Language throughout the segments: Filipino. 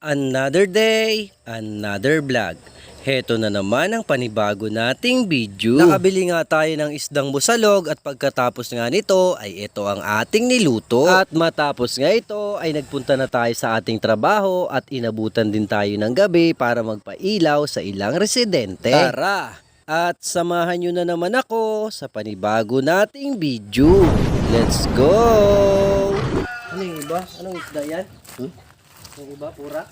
Another day, another vlog. Heto na naman ang panibago nating video. Nakabili nga tayo ng isdang busalog at pagkatapos nga nito ay ito ang ating niluto. At matapos nga ito ay nagpunta na tayo sa ating trabaho at inabutan din tayo ng gabi para magpailaw sa ilang residente. Tara! At samahan nyo na naman ako sa panibago nating video. Let's go! Ano yung iba? Anong isda yan? Yung iba, pura?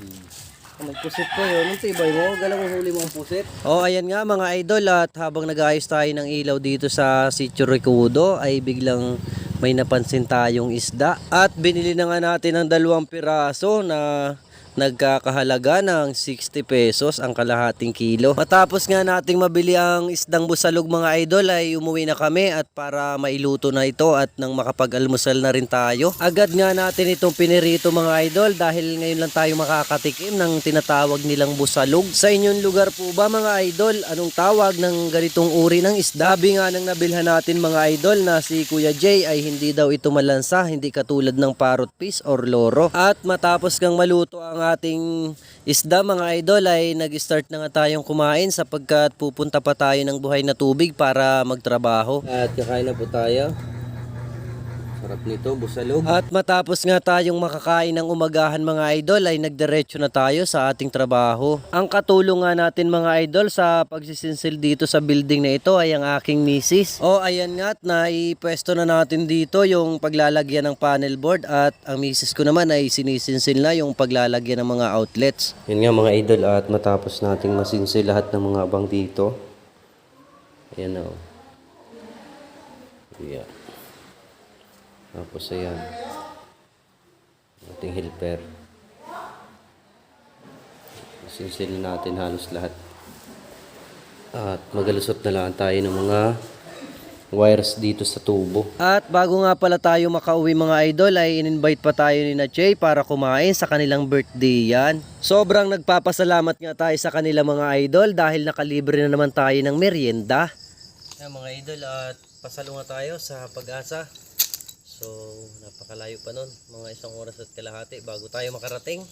Hmm. May pusit po yun. Yung tibay mo, galang mo huli mo ang pusit. Oh, ayan nga mga idol at habang nag-ayos tayo ng ilaw dito sa Sitio Ricudo ay biglang may napansin tayong isda. At binili na nga natin ng dalawang piraso na nagkakahalaga ng 60 pesos ang kalahating kilo. Matapos nga nating mabili ang isdang busalog mga idol ay umuwi na kami at para mailuto na ito at nang makapag-almusal na rin tayo. Agad nga natin itong pinirito mga idol dahil ngayon lang tayo makakatikim ng tinatawag nilang busalog. Sa inyong lugar po ba mga idol, anong tawag ng ganitong uri ng isda? Sabi nga nang nabilhan natin mga idol na si Kuya Jay ay hindi daw ito malansa, hindi katulad ng parrot fish or loro. At matapos kang maluto ang ating isda mga idol ay nag-start na nga tayong kumain sapagkat pupunta pa tayo ng buhay na tubig para magtrabaho. At kakain na po tayo. Sarap nito, busalog. At matapos nga tayong makakain ng umagahan mga idol ay nagdiretso na tayo sa ating trabaho. Ang katulong nga natin mga idol sa pagsisinsil dito sa building na ito ay ang aking misis. O ayan nga at naipwesto na natin dito yung paglalagyan ng panel board at ang misis ko naman ay sinisinsil na yung paglalagyan ng mga outlets. Yun nga mga idol at matapos nating masinsil lahat ng mga abang dito. Ayan na oh. Yeah. Tapos ayan. Ating helper. Sinsil natin halos lahat. At magalusot na lang tayo ng mga wires dito sa tubo. At bago nga pala tayo makauwi mga idol ay in-invite pa tayo ni na Jay para kumain sa kanilang birthday yan. Sobrang nagpapasalamat nga tayo sa kanila mga idol dahil nakalibre na naman tayo ng merienda. Yan mga idol at pasalo nga tayo sa pag-asa. So, napakalayo pa nun. Mga isang oras at kalahati bago tayo makarating.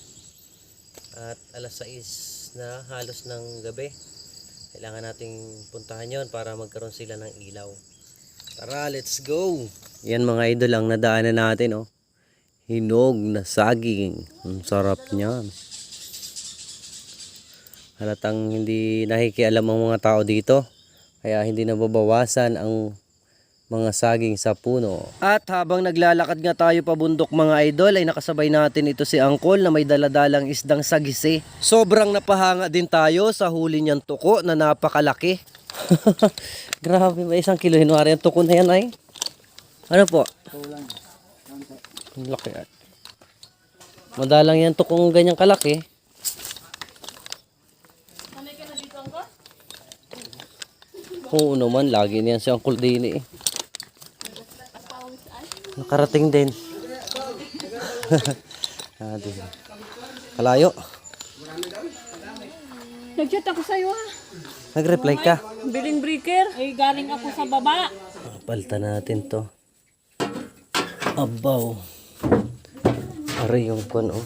At alas 6 na halos ng gabi. Kailangan nating puntahan yon para magkaroon sila ng ilaw. Tara, let's go! Yan mga idol ang nadaanan natin, oh. Hinog na saging. Ang sarap niyan. Halatang hindi nakikialam ang mga tao dito. Kaya hindi nababawasan ang mga saging sa puno. At habang naglalakad nga tayo pabundok mga idol ay nakasabay natin ito si Angkol na may daladalang isdang sagisi. Sobrang napahanga din tayo sa huli niyang tuko na napakalaki. Grabe, may isang kilo hinwari ang tuko na yan ay. Ano po? Ang laki at. Madalang yan tukong ganyang kalaki. Oo naman, lagi niyan si Uncle Dini eh. Nakarating din. ah, din. Kalayo. Nag-chat ako sa'yo ha. Nag-reply ka. Biling breaker. Eh, galing ako sa baba. Ah, Palta natin to. Abaw. Aray yung kwan oh.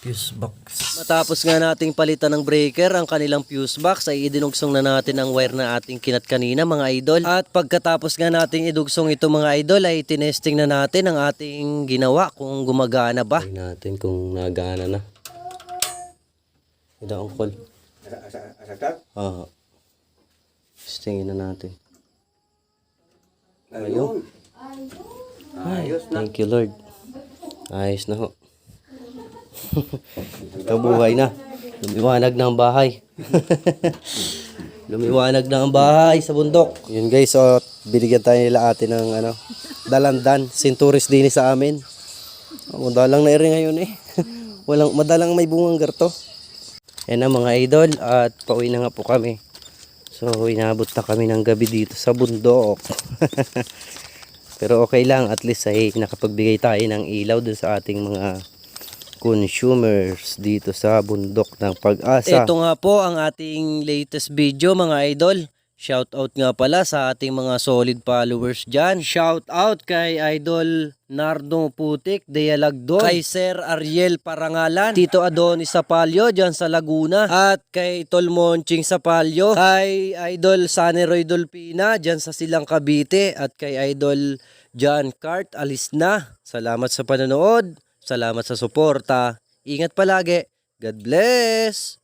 Fuse box. Matapos nga nating palitan ng breaker ang kanilang fuse box ay idinugsong na natin ang wire na ating kinat kanina mga idol. At pagkatapos nga nating idugsong ito mga idol ay tinesting na natin ang ating ginawa kung gumagana ba. Tingnan natin kung nagana na. Ito ang call. Oo. Testingin na natin. Ayun. Ayos na. Thank you Lord. Ayos na ho. Ito buhay na. Lumiwanag na ang bahay. Lumiwanag na ang bahay sa bundok. Yun guys, so binigyan tayo nila ate ng ano, dalandan. Sinturis din sa amin. Oh, madalang na rin ngayon eh. Walang, madalang may bungang garto. Yan na mga idol at pauwi na nga po kami. So inabot na kami ng gabi dito sa bundok. Pero okay lang at least ay nakapagbigay tayo ng ilaw dun sa ating mga consumers dito sa bundok ng pag-asa. Ito nga po ang ating latest video mga idol. Shoutout nga pala sa ating mga solid followers dyan. Shoutout kay Idol Nardo Putik, Deyalagdo, kay Sir Ariel Parangalan, Tito Adonis Sapalyo dyan sa Laguna, at kay Tol Monching Sapalyo, kay Idol Saneroy Dolpina dyan sa Silang Cavite, at kay Idol John Cart Alis na. Salamat sa panonood, salamat sa suporta. Ingat palagi. God bless!